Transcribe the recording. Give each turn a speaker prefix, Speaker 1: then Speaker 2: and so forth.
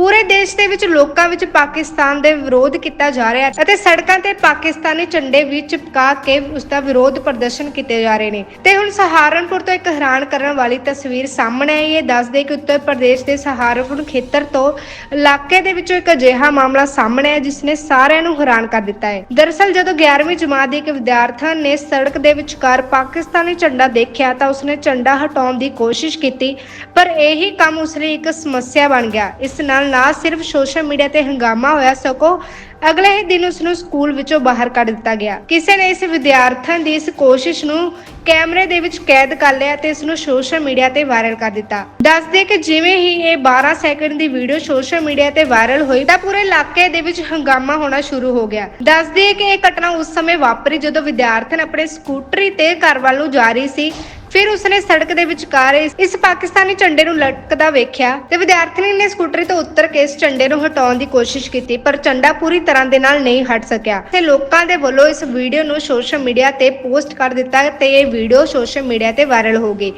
Speaker 1: ਪੂਰੇ ਦੇਸ਼ ਦੇ ਵਿੱਚ ਲੋਕਾਂ ਵਿੱਚ ਪਾਕਿਸਤਾਨ ਦੇ ਵਿਰੋਧ ਕੀਤਾ ਜਾ ਰਿਹਾ ਹੈ ਅਤੇ ਸੜਕਾਂ ਤੇ ਪਾਕਿਸਤਾਨੀ ਝੰਡੇ ਵੀ ਚਿਪਕਾ ਕੇ ਉਸ ਦਾ ਵਿਰੋਧ ਪ੍ਰਦਰਸ਼ਨ ਕੀਤੇ ਜਾ ਰਹੇ ਨੇ। ਤੇ ਹੁਣ ਸਹਾਰਨਪੁਰ ਤੋਂ ਇੱਕ ਹੈਰਾਨ ਕਰਨ ਵਾਲੀ ਤਸਵੀਰ ਸਾਹਮਣੇ ਆਈ ਹੈ। ਦੱਸਦੇ ਕਿ ਉੱਤਰ ਪ੍ਰਦੇਸ਼ ਦੇ ਸਹਾਰਨਪੁਰ ਖੇਤਰ ਤੋਂ ਇਲਾਕੇ ਦੇ ਵਿੱਚੋਂ ਇੱਕ ਅਜਿਹਾ ਮਾਮਲਾ ਸਾਹਮਣੇ ਆਇਆ ਜਿਸ ਨੇ ਸਾਰਿਆਂ ਨੂੰ ਹੈਰਾਨ ਕਰ ਦਿੱਤਾ ਹੈ। ਦਰਅਸਲ ਜਦੋਂ 11ਵੀਂ ਜਮਾਤ ਦੇ ਇੱਕ ਵਿਦਿਆਰਥਣ ਨੇ ਸੜਕ ਦੇ ਵਿਚਕਾਰ ਪਾਕਿਸਤਾਨੀ ਝੰਡਾ ਦੇਖਿਆ ਤਾਂ ਉਸਨੇ ਝੰਡਾ ਹਟਾਉਣ ਦੀ ਕੋਸ਼ਿਸ਼ ਕੀਤੀ, ਪਰ ਇਹੀ ਕੰਮ ਉਸ ਲਈ ਇੱਕ ਸਮੱਸਿਆ ਬਣ ਗਿਆ। ਇਸ ਨਾਲ ਨਾ ਸਿਰਫ ਸੋਸ਼ਲ ਮੀਡੀਆ ਤੇ ਹੰਗਾਮਾ ਹੋਇਆ ਸਗੋਂ ਅਗਲੇ ਹੀ ਦਿਨ ਉਸ ਨੂੰ ਸਕੂਲ ਵਿੱਚੋਂ ਬਾਹਰ ਕੱਢ ਦਿੱਤਾ ਗਿਆ। ਕਿਸੇ ਨੇ ਇਸ ਵਿਦਿਆਰਥਣ ਦੀ ਇਸ ਕੋਸ਼ਿਸ਼ ਨੂੰ ਕੈਮਰੇ ਦੇ ਵਿੱਚ ਕੈਦ ਕਰ ਲਿਆ ਤੇ ਇਸ ਨੂੰ ਸੋਸ਼ਲ ਮੀਡੀਆ ਤੇ ਵਾਇਰਲ ਕਰ ਦਿੱਤਾ। ਦੱਸਦੇ ਕਿ ਜਿਵੇਂ ਹੀ ਇਹ 12 ਸੈਕਿੰਡ ਦੀ ਵੀਡੀਓ ਸੋਸ਼ਲ ਮੀਡੀਆ ਤੇ ਵਾਇਰਲ ਹੋਈ ਤਾਂ ਪੂਰੇ ਇਲਾਕੇ ਦੇ ਵਿੱਚ ਹੰਗਾਮਾ ਹੋਣਾ ਸ਼ੁਰੂ ਹੋ ਗਿਆ। ਦੱਸਦੇ ਕਿ ਇਹ ਘਟਨਾ ਉਸ ਸਮੇਂ ਵਾਪਰੀ ਜਦੋਂ ਵਿਦਿਆਰਥਣ ਆਪਣੇ ਸਕੂਟਰੀ ਤੇ ਘਰ ਵੱਲ ਨੂੰ ਜਾ ਰਹੀ ਸੀ ਫਿਰ ਉਸਨੇ ਸੜਕ ਦੇ ਵਿਚਕਾਰ ਇਸ ਪਾਕਿਸਤਾਨੀ ਝੰਡੇ ਨੂੰ ਲਟਕਦਾ ਵੇਖਿਆ ਤੇ ਵਿਦਿਆਰਥਣੀ ਨੇ ਸਕੂਟਰੀ ਤੋਂ ਉਤਰ ਕੇ ਇਸ ਝੰਡੇ ਨੂੰ ਹਟਾਉਣ ਦੀ ਕੋਸ਼ਿਸ਼ ਕੀਤੀ, ਪਰ ਝੰਡਾ ਪੂਰੀ ਤਰ੍ਹਾਂ ਦੇ ਨਾਲ ਨਹੀਂ ਹਟ ਸਕਿਆ। ਤੇ ਲੋਕਾਂ ਦੇ ਵੱਲੋਂ ਇਸ ਵੀਡੀਓ ਨੂੰ ਸੋਸ਼ਲ ਮੀਡੀਆ ਤੇ ਪੋਸਟ ਕਰ ਦਿੱਤਾ ਤੇ ਇਹ ਵੀਡੀਓ ਸੋਸ਼ਲ ਮੀਡੀਆ ਤੇ ਵਾਇਰਲ ਹੋ ਗਈ।